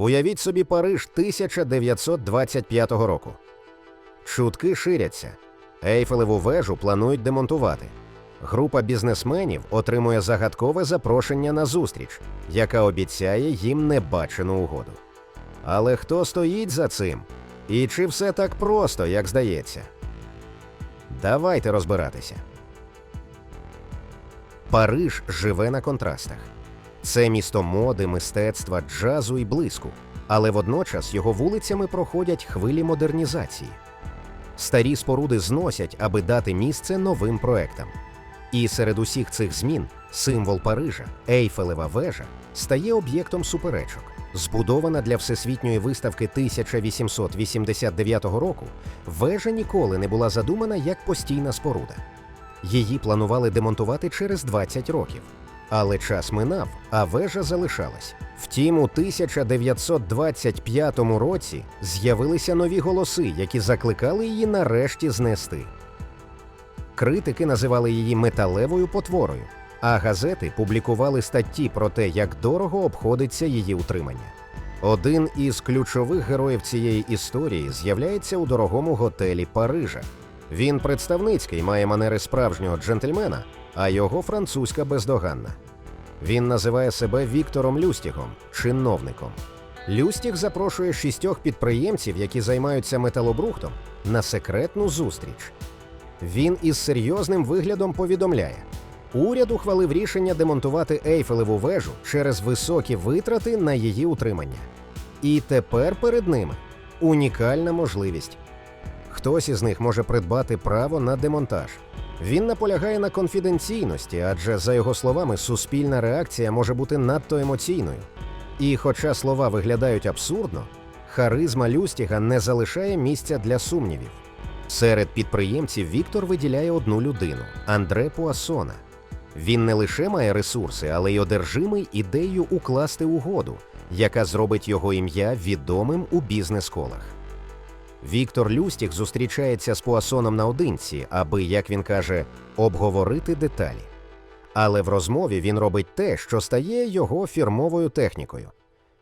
Уявіть собі Париж 1925 року. Чутки ширяться. Ейфелеву вежу планують демонтувати. Група бізнесменів отримує загадкове запрошення на зустріч, яка обіцяє їм небачену угоду. Але хто стоїть за цим? І чи все так просто, як здається? Давайте розбиратися. Париж живе на контрастах. Це місто моди, мистецтва, джазу і блиску, але водночас його вулицями проходять хвилі модернізації. Старі споруди зносять, аби дати місце новим проектам. І серед усіх цих змін символ Парижа, Ейфелева вежа, стає об'єктом суперечок. Збудована для всесвітньої виставки 1889 року, вежа ніколи не була задумана як постійна споруда. Її планували демонтувати через 20 років. Але час минав, а вежа залишалась. Втім, у 1925 році з'явилися нові голоси, які закликали її нарешті знести. Критики називали її металевою потворою, а газети публікували статті про те, як дорого обходиться її утримання. Один із ключових героїв цієї історії з'являється у дорогому готелі Парижа. Він представницький, має манери справжнього джентльмена, а його французька бездоганна. Він називає себе Віктором Люстігом, чиновником. Люстіг запрошує шістьох підприємців, які займаються металобрухтом, на секретну зустріч. Він із серйозним виглядом повідомляє: уряд ухвалив рішення демонтувати Ейфелеву вежу через високі витрати на її утримання. І тепер перед ними унікальна можливість. Хтось із них може придбати право на демонтаж. Він наполягає на конфіденційності, адже, за його словами, суспільна реакція може бути надто емоційною. І хоча слова виглядають абсурдно, харизма Люстіга не залишає місця для сумнівів. Серед підприємців Віктор виділяє одну людину Андре Пуасона. Він не лише має ресурси, але й одержимий ідеєю укласти угоду, яка зробить його ім'я відомим у бізнес-колах. Віктор Люстік зустрічається з Пуасоном наодинці, аби, як він каже, обговорити деталі. Але в розмові він робить те, що стає його фірмовою технікою.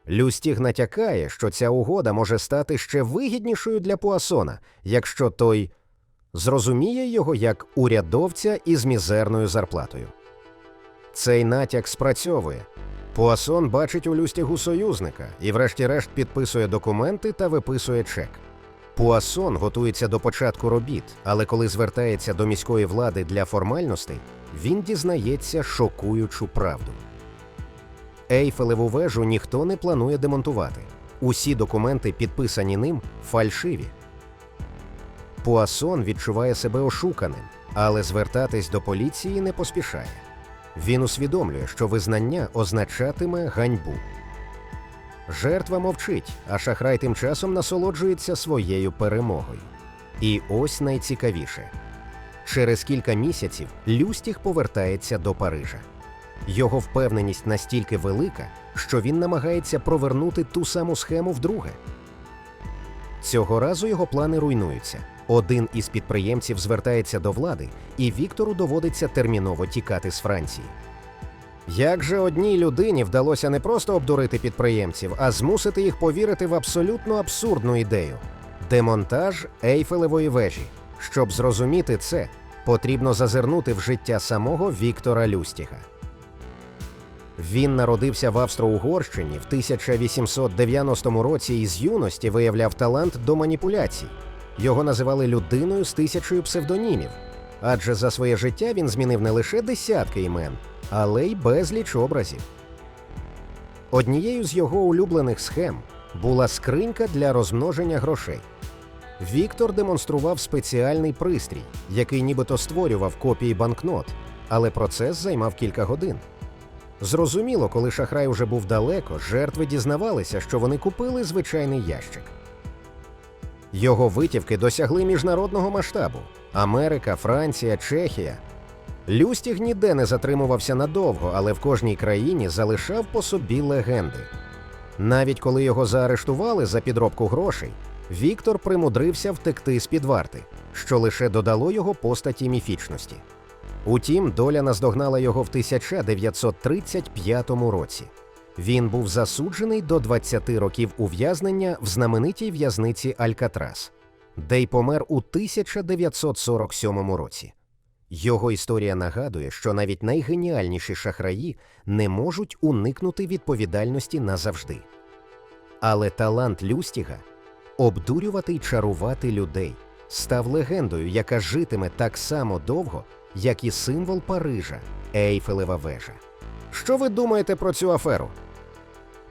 Люстіг натякає, що ця угода може стати ще вигіднішою для Пуасона, якщо той зрозуміє його як урядовця із мізерною зарплатою. Цей натяк спрацьовує. Пуасон бачить у Люстігу союзника і, врешті-решт, підписує документи та виписує чек. Пуасон готується до початку робіт, але коли звертається до міської влади для формальностей, він дізнається шокуючу правду. Ейфелеву вежу ніхто не планує демонтувати. Усі документи, підписані ним, фальшиві. Пуасон відчуває себе ошуканим, але звертатись до поліції не поспішає. Він усвідомлює, що визнання означатиме ганьбу. Жертва мовчить, а шахрай тим часом насолоджується своєю перемогою. І ось найцікавіше: через кілька місяців Люстіг повертається до Парижа. Його впевненість настільки велика, що він намагається провернути ту саму схему вдруге. Цього разу його плани руйнуються. Один із підприємців звертається до влади, і Віктору доводиться терміново тікати з Франції. Як же одній людині вдалося не просто обдурити підприємців, а змусити їх повірити в абсолютно абсурдну ідею демонтаж Ейфелевої вежі. Щоб зрозуміти це, потрібно зазирнути в життя самого Віктора Люстіга. Він народився в Австро-Угорщині в 1890 році і з юності виявляв талант до маніпуляцій. Його називали людиною з тисячою псевдонімів, адже за своє життя він змінив не лише десятки імен, але й безліч образів. Однією з його улюблених схем була скринька для розмноження грошей. Віктор демонстрував спеціальний пристрій, який нібито створював копії банкнот, але процес займав кілька годин. Зрозуміло, коли шахрай уже був далеко, жертви дізнавалися, що вони купили звичайний ящик. Його витівки досягли міжнародного масштабу: Америка, Франція, Чехія. Люстіг ніде не затримувався надовго, але в кожній країні залишав по собі легенди. Навіть коли його заарештували за підробку грошей, Віктор примудрився втекти з під варти, що лише додало його постаті міфічності. Утім, доля наздогнала його в 1935 році. Він був засуджений до 20 років ув'язнення в знаменитій в'язниці Алькатрас, де й помер у 1947 році. Його історія нагадує, що навіть найгеніальніші шахраї не можуть уникнути відповідальності назавжди. Але талант Люстіга обдурювати й чарувати людей став легендою, яка житиме так само довго, як і символ Парижа Ейфелева вежа. Що ви думаєте про цю аферу?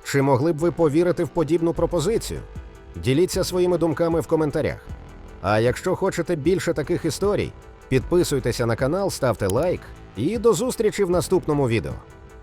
Чи могли б ви повірити в подібну пропозицію? Діліться своїми думками в коментарях. А якщо хочете більше таких історій, підписуйтеся на канал, ставте лайк і до зустрічі в наступному відео.